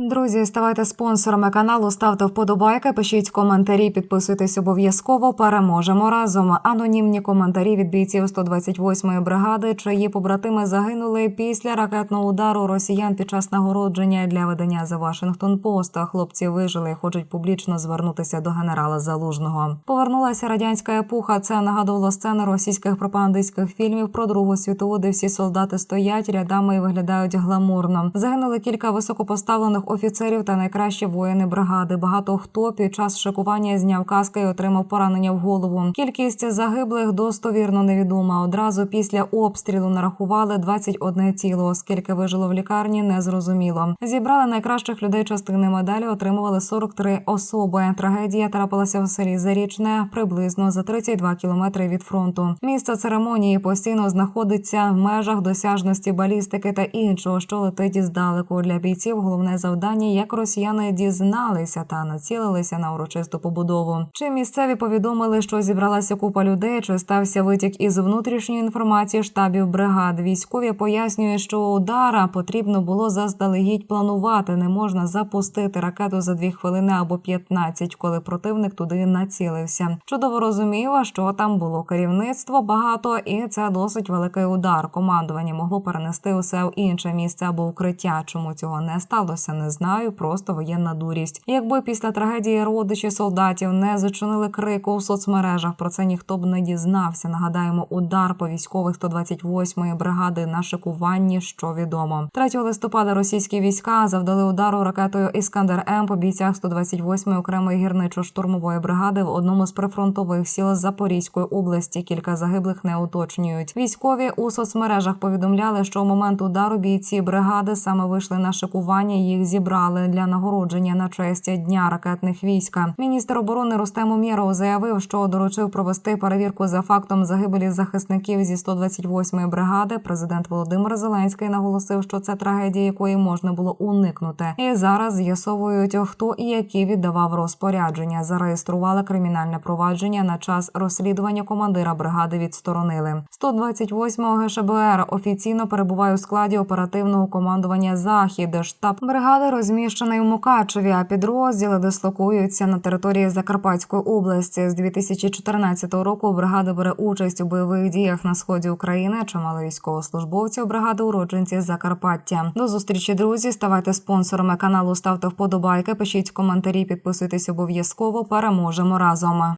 Друзі, ставайте спонсорами каналу, ставте вподобайки, пишіть коментарі, підписуйтесь обов'язково. Переможемо разом. Анонімні коментарі від бійців 128-ї бригади, чиї побратими загинули після ракетного удару росіян під час нагородження для видання за Вашингтон Пост. А Хлопці вижили і хочуть публічно звернутися до генерала Залужного. Повернулася радянська епоха. Це нагадувало сцени російських пропагандистських фільмів про Другу світову, де всі солдати стоять рядами і виглядають гламурно. Загинули кілька високопоставлених офіцерів та найкращі воїни бригади. Багато хто під час шикування зняв каски і отримав поранення в голову. Кількість загиблих достовірно невідома. Одразу після обстрілу нарахували 21 тіло. Скільки вижило в лікарні, не зрозуміло. Зібрали найкращих людей частини медалі, отримували 43 особи. Трагедія трапилася в селі Зарічне приблизно за 32 кілометри від фронту. Місце церемонії постійно знаходиться в межах досяжності балістики та іншого, що летить здалеку. Для бійців головне завдання, як росіяни дізналися та націлилися на урочисту побудову. Чи місцеві повідомили, що зібралася купа людей, чи стався витік із внутрішньої інформації штабів бригад. Військові пояснюють, що удара потрібно було заздалегідь планувати. Не можна запустити ракету за дві хвилини або 15, коли противник туди націлився. Чудово розумів, що там було керівництво багато, і це досить великий удар. Командування могло перенести усе в інше місце або укриття. Чому цього не сталося, не знаю. Просто воєнна дурість. Якби після трагедії родичі солдатів не зачинили крику в соцмережах, про це ніхто б не дізнався. Нагадаємо, удар по військових 128-ї бригади на шикуванні, що відомо. 3 листопада російські війська завдали удару ракетою Іскандер М по бійцях 128-ї окремої гірничо-штурмової бригади в одному з прифронтових сіл Запорізької області. Кілька загиблих не уточнюють. Військові у соцмережах повідомляли, що у момент удару бійці бригади саме вийшли на шикування. Їх зібрали для нагородження на честь дня ракетних війська. Міністр оборони Рустем Умєров заявив, що доручив провести перевірку за фактом загибелі захисників зі 128-ї бригади. Президент Володимир Зеленський наголосив, що це трагедія, якої можна було уникнути. І зараз з'ясовують, хто і які віддавав розпорядження. Зареєстрували кримінальне провадження на час розслідування командира бригади. Відсторонили 128-го ГШБР офіційно перебуває у складі оперативного командування Захід. Штаб бригади розміщений у Мукачеві, а підрозділи дислокуються на території Закарпатської області. З 2014 року бригада бере участь у бойових діях на сході України. Чимало військовослужбовців бригади уродженці Закарпаття. До зустрічі, друзі. Ставайте спонсорами каналу, ставте вподобайки, пишіть коментарі, підписуйтесь обов'язково. Переможемо разом.